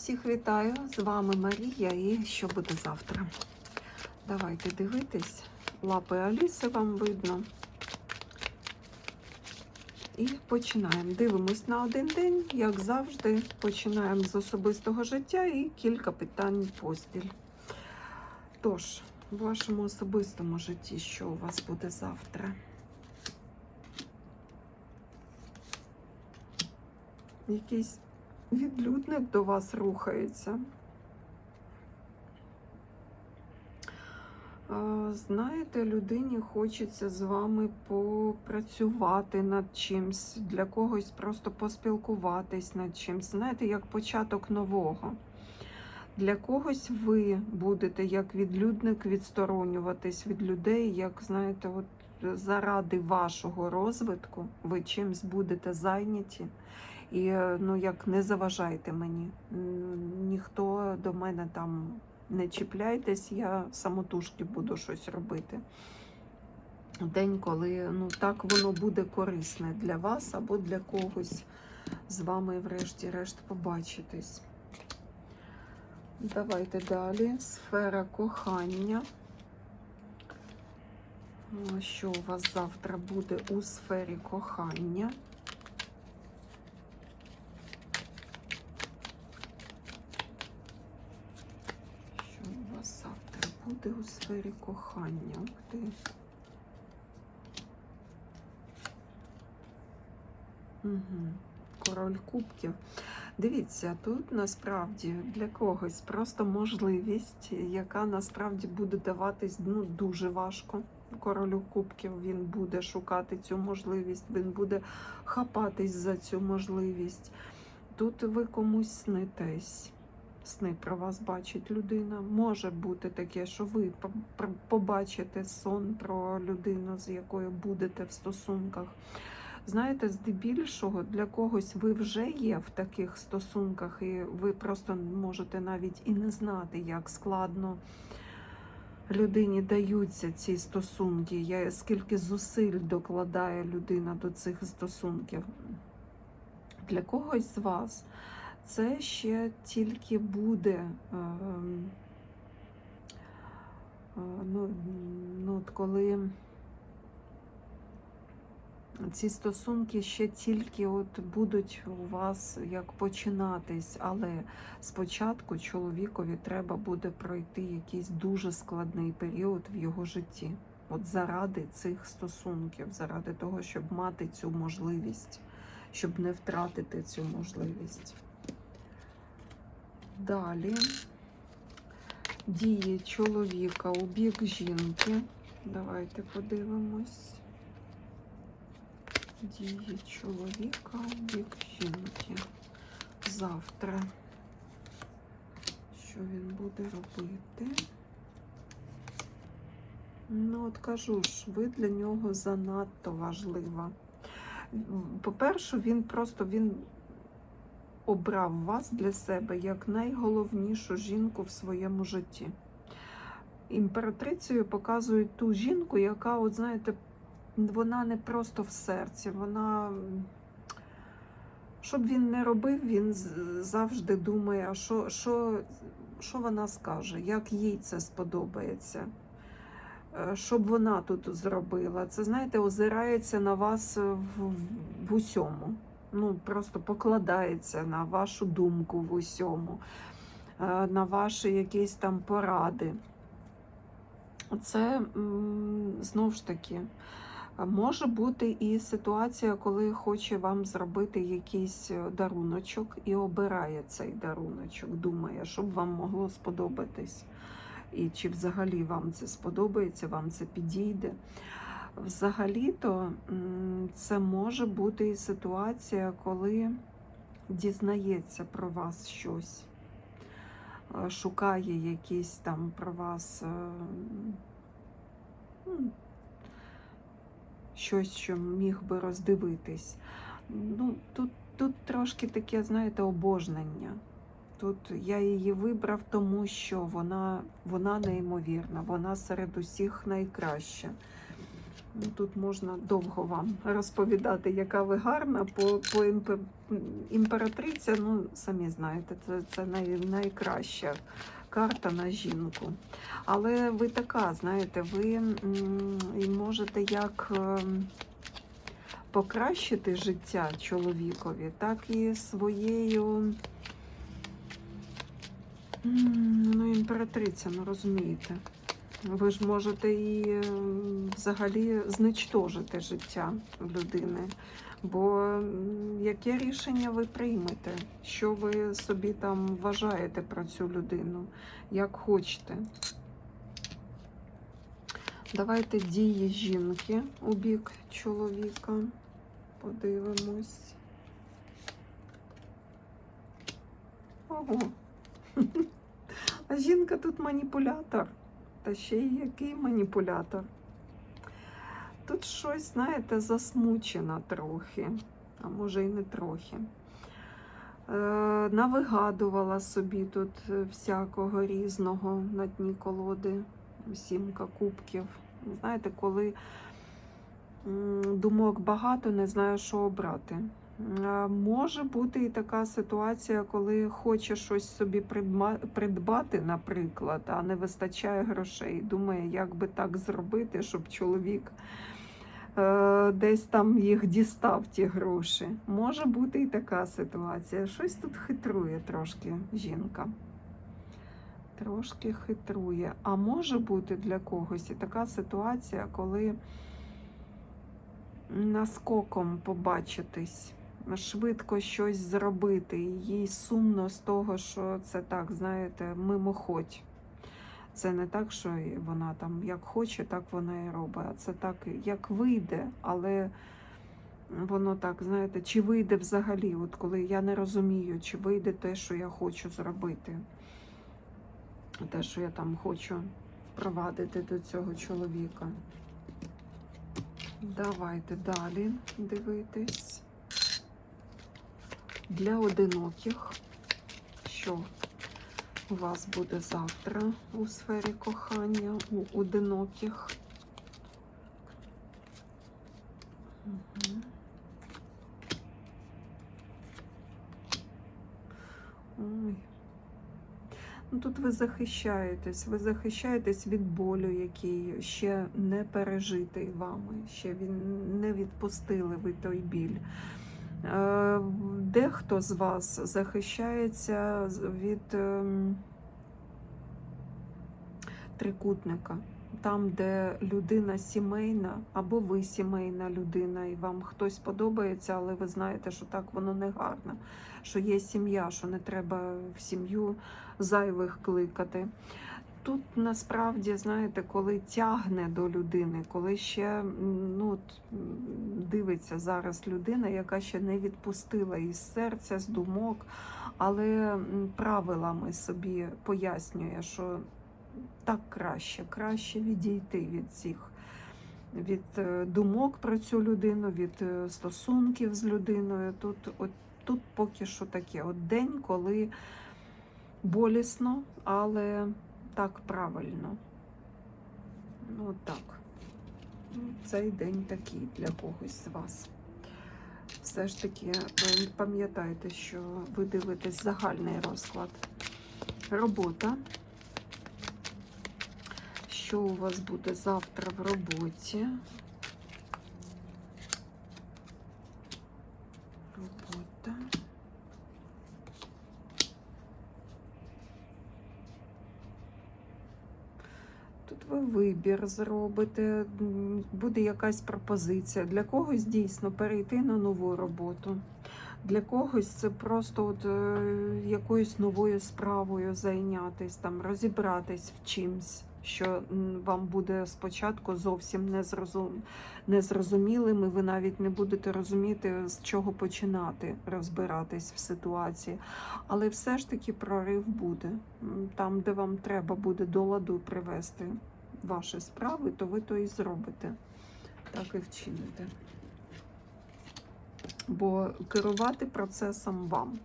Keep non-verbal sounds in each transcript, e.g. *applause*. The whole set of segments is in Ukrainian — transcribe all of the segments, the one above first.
Всіх вітаю! З вами Марія і що буде завтра. Давайте дивитись. Лапи Аліси вам видно. І починаємо. Дивимось на один день, як завжди, починаємо з особистого життя і кілька питань поспіль. Тож, в вашому особистому житті, що у вас буде завтра? Якийсь відлюдник до вас рухається. Знаєте, людині хочеться з вами попрацювати над чимсь, для когось просто поспілкуватись над чимсь. Знаєте, як початок нового. Для когось ви будете як відлюдник відсторонюватись від людей, як знаєте, от заради вашого розвитку ви чимсь будете зайняті. І е, ну як не заважайте мені. Ніхто до мене там не чіпляйтесь, я самотужки буду щось робити. День, коли ну так воно буде корисне для вас або для когось з вами, врешті-решт, побачитись. Давайте далі. Сфера кохання. О, Що у вас завтра буде у сфері кохання? Що у вас завтра буде у сфері кохання? Ух ти. Угу. Король кубків. Дивіться, тут насправді для когось просто можливість, яка насправді буде даватись ну, дуже важко. Королю кубків він буде шукати цю можливість, він буде хапатись за цю можливість. Тут ви комусь снитесь. Сни про вас бачить людина. Може бути таке, що ви по- по- побачите сон про людину, з якою будете в стосунках. Знаєте, здебільшого для когось ви вже є в таких стосунках, і ви просто можете навіть і не знати, як складно людині даються ці стосунки, скільки зусиль докладає людина до цих стосунків. Для когось з вас це ще тільки буде. ем, е, Ну, ну, от коли ці стосунки ще тільки от будуть у вас як починатись, але спочатку чоловікові треба буде пройти якийсь дуже складний період в його житті. От заради цих стосунків, заради того, щоб мати цю можливість, щоб не втратити цю можливість. Далі дії чоловіка у бік жінки. Давайте подивимось. Дії чоловіка у бік жінки. Завтра. Що він буде робити? Ну, от кажу ж, ви для нього занадто важлива. По-перше, він просто він обрав вас для себе як найголовнішу жінку в своєму житті. Імператрицею показують ту жінку, яка, от знаєте, вона не просто в серці, вона. м, Що б він не робив, він завжди думає, що, що, що вона скаже, як їй це сподобається, Е, що б вона тут зробила. Це, знаєте, озирається на вас в, в усьому. Ну, просто покладається на вашу думку в усьому, е, на ваші якісь там поради. Це знову ж таки. Може бути і ситуація, коли хоче вам зробити якийсь е, даруночок і обирає цей даруночок, думає, щоб вам могло сподобатись. І чи взагалі вам це сподобається, вам це підійде. Взагалі-то це може бути і ситуація, коли дізнається про вас щось, е, шукає якісь там про вас. Щось, що міг би роздивитись. Ну, тут, тут трошки таке, знаєте, обожнення. Тут я її вибрав, тому що вона, вона неймовірна, вона серед усіх найкраща. Ну, Тут можна довго вам розповідати, яка ви гарна. По, по імпе- імператриця, ну, самі знаєте, це, це най, найкраща карта на жінку. Але ви така, знаєте, ви можете як ем, покращити життя чоловікові, так і своєю. Ну, імператриця, ну розумієте. Ви ж можете і е, взагалі зничтожити життя людини. Бо яке рішення ви приймете? Що ви собі там вважаєте про цю людину, як хочете? Давайте дії жінки у бік чоловіка. Подивимось. Ого. *laughs* А жінка тут маніпулятор. Та ще й який маніпулятор. Тут щось, знаєте, засмучена трохи, а може і не трохи. Е, навигадувала собі тут всякого різного на дні колоди, сімка кубків. Знаєте, коли думок багато, не знаю, що обрати. Е, Може бути і така ситуація, коли хоче щось собі придбати, наприклад, а не вистачає грошей. Думає, як би так зробити, щоб чоловік е, десь там їх дістав ті гроші. Може бути і така ситуація. Щось тут хитрує трошки жінка. Трошки хитрує. А може бути для когось і така ситуація, коли наскоком побачитись, швидко щось зробити. Їй сумно з того, що це так, знаєте, мимоходь. Це не так, що вона там як хоче, так вона і робить. А це так, як вийде, але воно так, знаєте, чи вийде взагалі, от коли я не розумію, чи вийде те, що я хочу зробити. Те, що я там хочу впровадити до цього чоловіка. Давайте далі дивитись. Для одиноких, що у вас буде завтра у сфері кохання у одиноких. Ой. Ну, тут ви захищаєтесь, ви захищаєтесь від болю, який ще не пережитий вами, ще він не відпустили ви той біль. Е, Дехто з вас захищається від ем, трикутника, там, де людина сімейна, або ви сімейна людина, і вам хтось подобається, але ви знаєте, що так воно не гарно, що є сім'я, що не треба в сім'ю зайвих кликати. Тут насправді, знаєте, коли тягне до людини, коли ще ну, дивиться зараз людина, яка ще не відпустила із серця, з думок, але правилами собі пояснює, що так краще, краще відійти від цих від е, думок про цю людину, від е, стосунків з людиною. Тут, от, тут поки що таке от день, коли болісно, але так правильно. Ну, так. Ну, Цей день такий для когось з вас. Все ж таки е, пам'ятайте, що ви дивитесь загальний розклад. Робота. Що у вас буде завтра в роботі? Робота. Тут ви вибір зробите, буде якась пропозиція. Для когось дійсно перейти на нову роботу. Для когось це просто от, е, якоюсь новою справою зайнятись, там, розібратись в чимсь, що вам буде спочатку зовсім незрозум... незрозумілим, і ви навіть не будете розуміти, з чого починати розбиратись в ситуації. Але все ж таки прорив буде. Там, де вам треба буде до ладу привести ваші справи, то ви то і зробите. Так і вчините. Бо керувати процесом вам.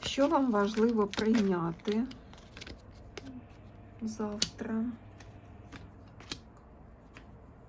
Що вам важливо прийняти завтра?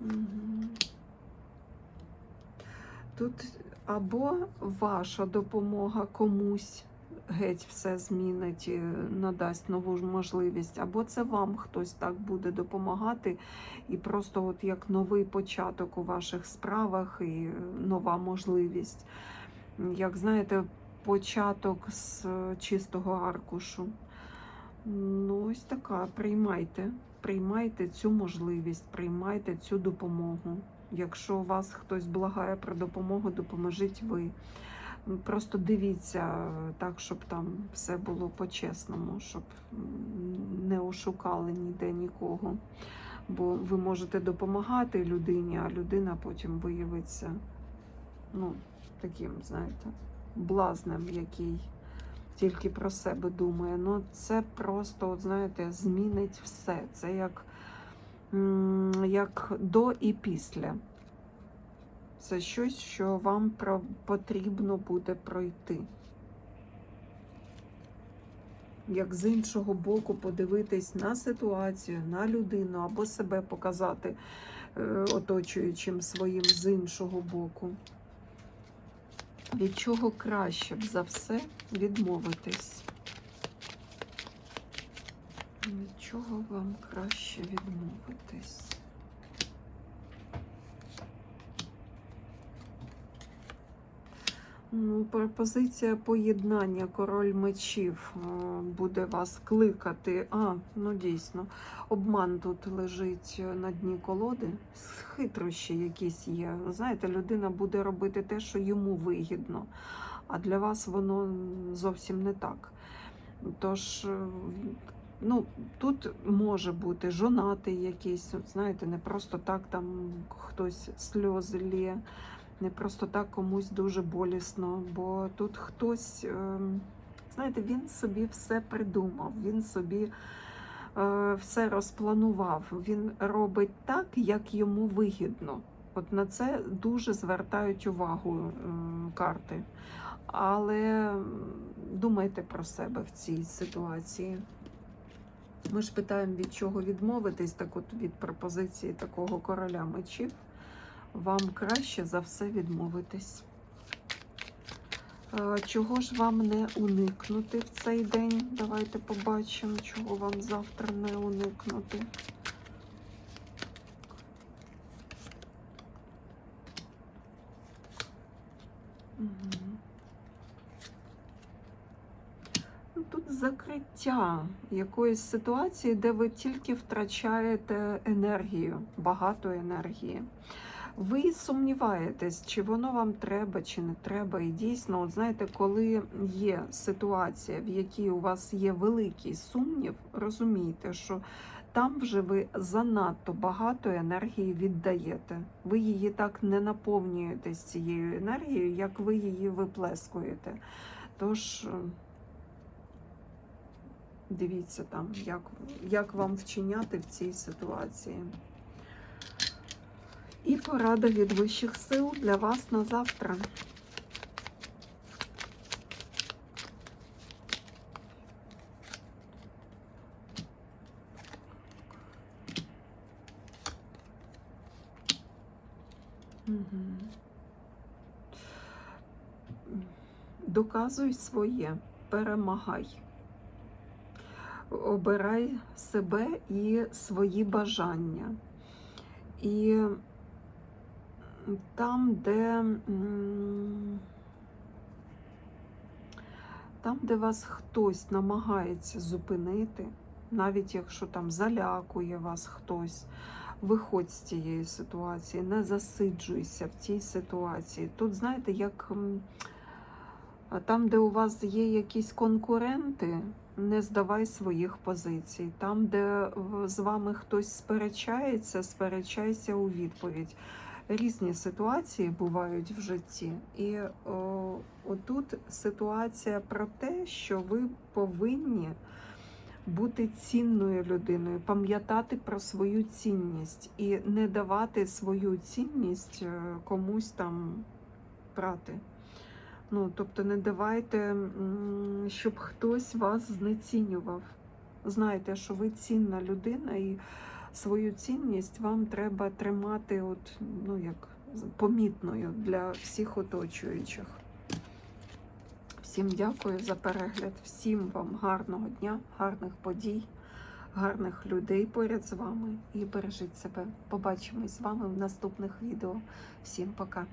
Мгм. Тут або ваша допомога комусь геть все змінить, надасть нову можливість, або це вам хтось так буде допомагати, і просто от як новий початок у ваших справах і нова можливість. Як знаєте, початок з чистого аркушу. Ну, ось така. Приймайте. Приймайте цю можливість, приймайте цю допомогу. Якщо вас хтось благає про допомогу, допоможіть ви. Просто дивіться е, так, щоб там все було по-чесному, щоб не ошукали ніде нікого. Бо ви можете допомагати людині, а людина потім виявиться ну, таким, знаєте, блазнем, який тільки про себе думає. Ну, це просто, от, знаєте, змінить все. Це як, як до і після. Це щось, що вам потрібно буде пройти. Як з іншого боку подивитись на ситуацію, на людину або себе показати е, оточуючим своїм з іншого боку. Від чого краще б за все відмовитись? Від чого вам краще відмовитись? Пропозиція поєднання король мечів е, буде вас кликати. А, ну дійсно, обман тут лежить на дні колоди. Хитрощі якісь є. Знаєте, людина буде робити те, що йому вигідно, а для вас воно зовсім не так. Тож, е, ну, тут може бути жонатий якийсь, от, знаєте, не просто так там хтось сльози лє. Не просто так комусь дуже болісно, бо тут хтось, ем, знаєте, він собі все придумав, він собі е, все розпланував. Він робить так, як йому вигідно. От на це дуже звертають увагу е, карти. Але думайте про себе в цій ситуації. Ми ж питаємо, від чого відмовитись, так от від пропозиції такого короля мечів вам краще за все відмовитись. Е, Чого ж вам не уникнути в цей день? Давайте побачимо, чого вам завтра не уникнути. Ну, Тут закриття якоїсь ситуації, де ви тільки втрачаєте енергію, багато енергії. Ви сумніваєтесь, чи воно вам треба, чи не треба. І дійсно, от знаєте, коли є ситуація, в якій у вас є великий сумнів, розумійте, що там вже ви занадто багато енергії віддаєте. Ви її так не наповнюєте з цією енергією, як ви її виплескуєте. Тож е, дивіться там, як, як вам вчиняти в цій ситуації. І порада від вищих сил для вас на завтра. Доказуй своє, перемагай. Обирай себе і свої бажання. І там, де там, де вас хтось намагається зупинити, навіть якщо там залякує вас хтось, виходь з цієї ситуації, не засиджуйся в цій ситуації. Тут, знаєте, як там, де у вас є якісь конкуренти, не здавай своїх позицій. Там, де з вами хтось сперечається, сперечайся у відповідь. Різні ситуації бувають в житті, і о, отут ситуація про те, що ви повинні бути цінною людиною, пам'ятати про свою цінність і не давати свою цінність е, комусь там брати. Ну, тобто не давайте, щоб хтось вас знецінював. Знайте, що ви цінна людина і свою цінність вам треба тримати, от, ну, як помітною для всіх оточуючих. Всім дякую за перегляд, всім вам гарного дня, гарних подій, гарних людей поряд з вами і бережіть себе. Побачимось з вами в наступних відео. Всім пока!